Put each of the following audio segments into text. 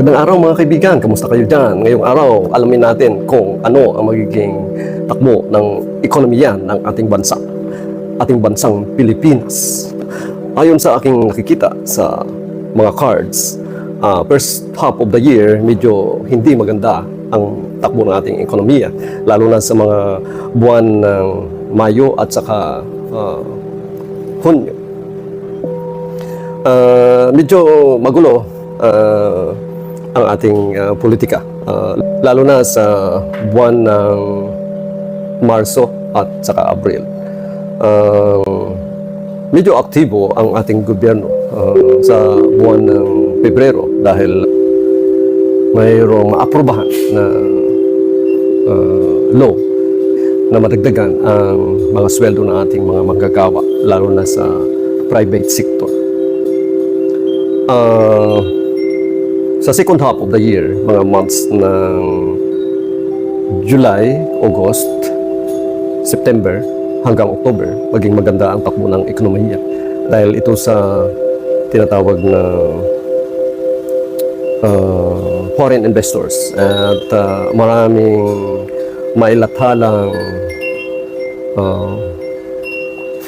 Magandang araw mga kaibigan, kamusta kayo dyan? Ngayong araw, alamin natin kung ano ang magiging takbo ng ekonomiya ng ating bansa, ating bansang Pilipinas. Ayon sa aking nakikita sa mga cards, ah, first half of the year, medyo hindi maganda ang takbo ng ating ekonomiya, lalo na sa mga buwan ng Mayo at saka ah, Hunyo. Ah, medyo magulo ah, ang ating ah, politika. Ah, lalo na sa buwan ng Marso at saka Abril. Ah, medyo aktibo ang ating gobyerno ah, sa buwan ng Pebrero dahil mayroong maaprubahan na ah, law na madagdagan ang mga sweldo ng ating mga manggagawa, lalo na sa private sector. Ah, sa second half of the year, mga months ng July, August, September, hanggang October, maging maganda ang takbo ng ekonomiya. Dahil ito sa tinatawag na uh, foreign investors at uh, maraming mailathalang uh,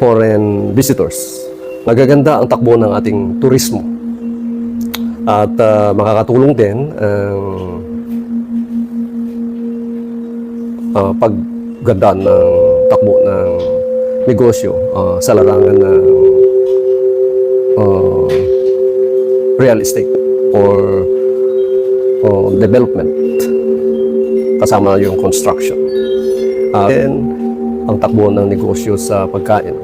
foreign visitors. Magaganda ang takbo ng ating turismo at uh, makakatulong din ang uh, pagganda ng takbo ng negosyo uh, sa larangan ng uh, real estate or uh, development kasama yung construction. Uh, then, ang takbo ng negosyo sa pagkain.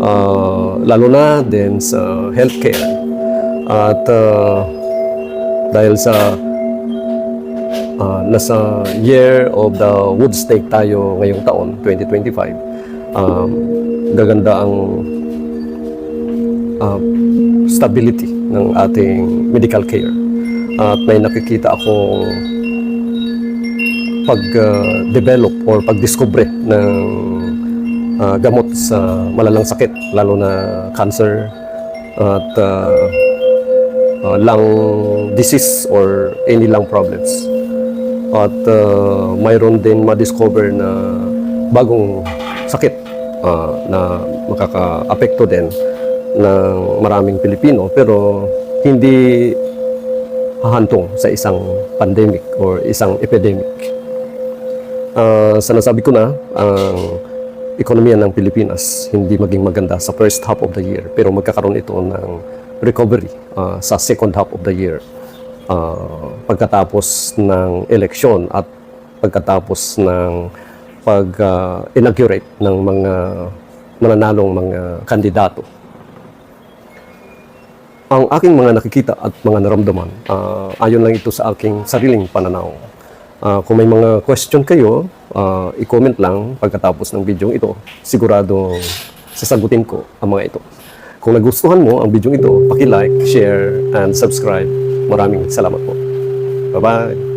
Uh, lalo na din sa healthcare. At uh, dahil sa uh, nasa year of the wood stake tayo ngayong taon, 2025, um, gaganda ang uh, stability ng ating medical care. At may nakikita akong pag-develop or pag-discover ng uh, gamot sa malalang sakit, lalo na cancer at uh, uh, lung disease or any lung problems. At uh, mayroon din ma-discover na bagong sakit uh, na makaka-apekto din ng maraming Pilipino pero hindi hahantong sa isang pandemic or isang epidemic. Uh, sa nasabi ko na, ang ekonomiya ng Pilipinas hindi maging maganda sa first half of the year pero magkakaroon ito ng recovery uh, sa second half of the year uh, pagkatapos ng eleksyon at pagkatapos ng pag-inaugurate ng mga mananalong mga kandidato. Ang aking mga nakikita at mga naramdaman, uh, ayon lang ito sa aking sariling pananaw. Ah, kung may mga question kayo, ah, i-comment lang pagkatapos ng video ito. Sigurado sasagutin ko ang mga ito. Kung nagustuhan mo ang video ito, paki-like, share, and subscribe. Maraming salamat po. Bye-bye!